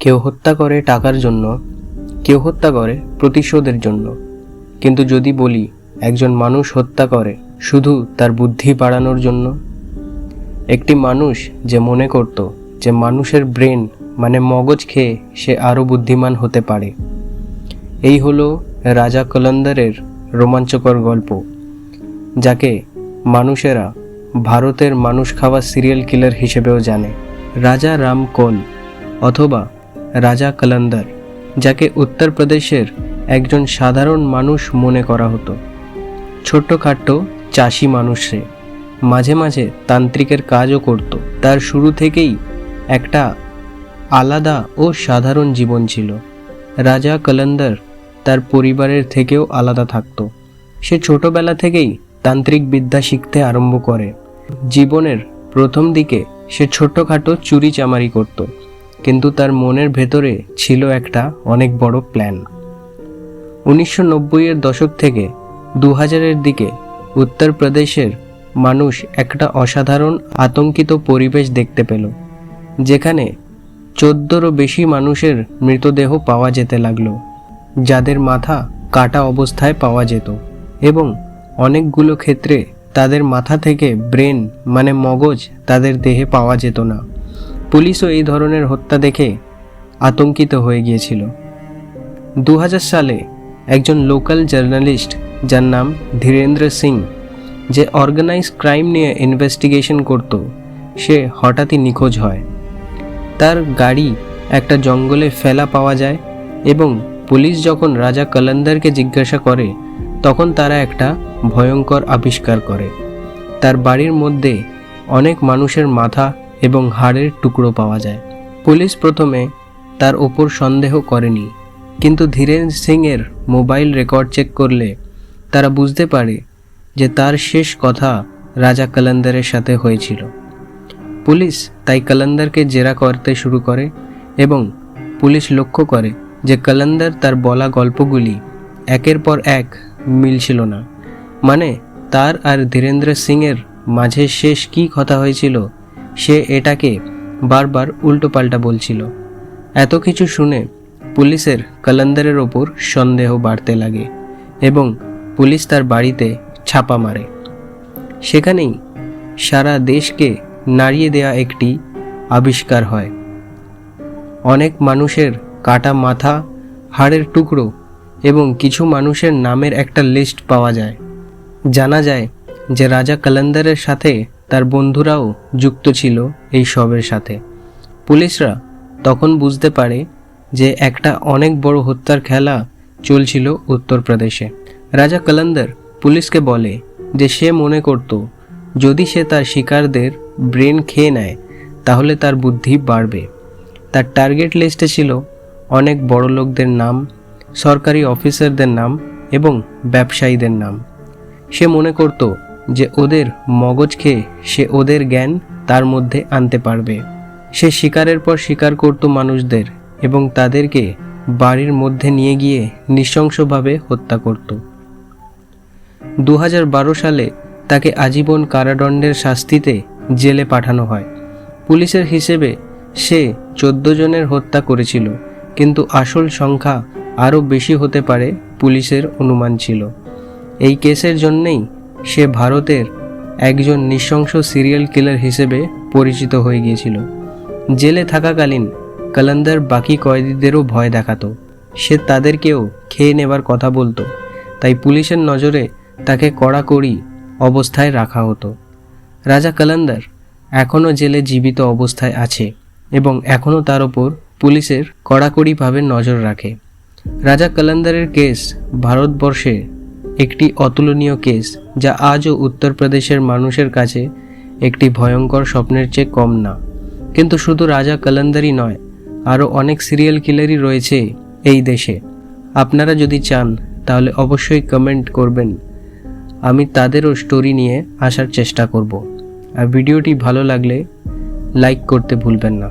কেউ হত্যা করে টাকার জন্য, কেউ হত্যা করে প্রতিশোধের জন্য। কিন্তু যদি বলি, একজন মানুষ হত্যা করে শুধু তার বুদ্ধি বাড়ানোর জন্য? একটি মানুষ যে মনে করত যে মানুষের ব্রেন মানে মগজ খেয়ে সে আরও বুদ্ধিমান হতে পারে। এই হলো রাজা কলন্দরের রোমাঞ্চকর গল্প, যাকে মানুষেরা ভারতের মানুষ খাওয়া সিরিয়াল কিলার হিসেবেও জানে। রাজা রাম কোল অথবা রাজা কলন্দর, যাকে উত্তরপ্রদেশের একজন সাধারণ মানুষ মনে করা হতো। ছোট্টখাট্ট, চাষি মানুষ মাঝে মাঝে তান্ত্রিকের কাজও করত। তার শুরু থেকেই একটা আলাদা ও সাধারণ জীবন ছিল। রাজা কলন্দর তার পরিবারের থেকেও আলাদা থাকতো। সে ছোটবেলা থেকেই তান্ত্রিক বিদ্যা শিখতে আরম্ভ করে। জীবনের প্রথম দিকে সে ছোট্টখাটো চুরি চামারি করত। কিন্তু তার মনের ভেতরে ছিল একটা অনেক বড় প্ল্যান উনিশশো নব্বইয়ের দশক থেকে দু হাজারের দিকে উত্তরপ্রদেশের মানুষ একটা অসাধারণ আতঙ্কিত পরিবেশ দেখতে পেল, যেখানে চোদ্দোরও বেশি মানুষের মৃতদেহ পাওয়া যেতে লাগল, যাদের মাথা কাটা অবস্থায় পাওয়া যেত এবং অনেকগুলো ক্ষেত্রে তাদের মাথা থেকে ব্রেন মানে মগজ তাদের দেহে পাওয়া যেত না। পুলিশও এই ধরনের হত্যা দেখে আতঙ্কিত হয়ে গিয়েছিল। দু হাজার সালে একজন লোকাল জার্নালিস্ট যার নাম ধীরেন্দ্র সিং, যে অর্গানাইজ ক্রাইম নিয়ে ইনভেস্টিগেশন করত, সে হঠাৎই নিখোঁজ হয়। তার গাড়ি একটা জঙ্গলে ফেলা পাওয়া যায় এবং পুলিশ যখন রাজা কলন্দরকে জিজ্ঞাসা করে, তখন তারা একটা ভয়ঙ্কর আবিষ্কার করে। তার বাড়ির মধ্যে অনেক মানুষের মাথা এবং হাড়ের টুকরো পাওয়া যায়। পুলিশ প্রথমে তার ওপর সন্দেহ করেনি, কিন্তু ধীরেন সিংয়ের মোবাইল রেকর্ড চেক করলে তারা বুঝতে পারে যে তার শেষ কথা রাজা কলন্দরের সাথে হয়েছিল। পুলিশ তাই কলন্দরকে জেরা করতে শুরু করে এবং পুলিশ লক্ষ্য করে যে কলন্দর তার বলা গল্পগুলি একের পর এক মিলছিল না। মানে তার আর ধীরেন্দ্র সিংয়ের মাঝে শেষ কী কথা হয়েছিল সে এটাকে বারবার উল্টোপাল্টা বলছিল। এত কিছু শুনে পুলিশের কলন্দরের ওপর সন্দেহ বাড়তে লাগে এবং পুলিশ তার বাড়িতে ছাপা মারে। সেখানেই সারা দেশকে নাড়িয়ে দেয়া একটি আবিষ্কার হয়। অনেক মানুষের কাটা মাথা, হাড়ের টুকরো এবং কিছু মানুষের নামের একটা লিস্ট পাওয়া যায়। জানা যায় যে রাজা কলন্দরের সাথে তার বন্ধুরাও যুক্ত ছিল এই সবের সাথে। পুলিশরা তখন বুঝতে পারে যে একটা অনেক বড় হত্যার খেলা চলছিল উত্তরপ্রদেশে। রাজা কলন্দর পুলিশকে বলে যে সে মনে করত, যদি সে তার শিকারদের ব্রেন খেয়ে নেয়, তাহলে তার বুদ্ধি বাড়বে। তার টার্গেট লিস্টে ছিল অনেক বড় লোকদের নাম, সরকারি অফিসারদের নাম এবং ব্যবসায়ীদের নাম। সে মনে করত যে ওদের মগজ খেয়ে সে ওদের জ্ঞান তার মধ্যে আনতে পারবে। সে শিকারের পর শিকার করত মানুষদের এবং তাদেরকে বাড়ির মধ্যে নিয়ে গিয়ে নৃশংসভাবে হত্যা করত। দু হাজার বারো সালে তাকে আজীবন কারাদণ্ডের শাস্তিতে জেলে পাঠানো হয়। পুলিশের হিসেবে সে চোদ্দ জনের হত্যা করেছিল, কিন্তু আসল সংখ্যা আরও বেশি হতে পারে পুলিশের অনুমান ছিল। এই কেসের জন্যেই সে ভারতের একজন নৃশংস সিরিয়াল কিলার হিসেবে পরিচিত হয়ে গিয়েছিল। জেলে থাকাকালীন কলন্দর বাকি কয়েদিদেরও ভয় দেখাতো। সে তাদেরকেও খেয়ে নেবার কথা বলতো, তাই পুলিশের নজরে তাকে কড়াকড়ি অবস্থায় রাখা হতো। রাজা কলন্দর এখনও জেলে জীবিত অবস্থায় আছে এবং এখনও তার ওপর পুলিশের কড়াকড়িভাবে নজর রাখে। রাজা কলন্দরের কেস ভারতবর্ষে একটি অতুলনীয় কেস, যা আজও উত্তরপ্রদেশের মানুষের কাছে একটি ভয়ঙ্কর স্বপ্নের চেয়ে কম না। কিন্তু শুধু রাজা কলন্দরই নয়, আরও অনেক সিরিয়াল কিলারই রয়েছে এই দেশে। আপনারা যদি চান, তাহলে অবশ্যই কমেন্ট করবেন। আমি তাদেরও স্টোরি নিয়ে আসার চেষ্টা করব। আর ভিডিওটি ভালো লাগলে লাইক করতে ভুলবেন না।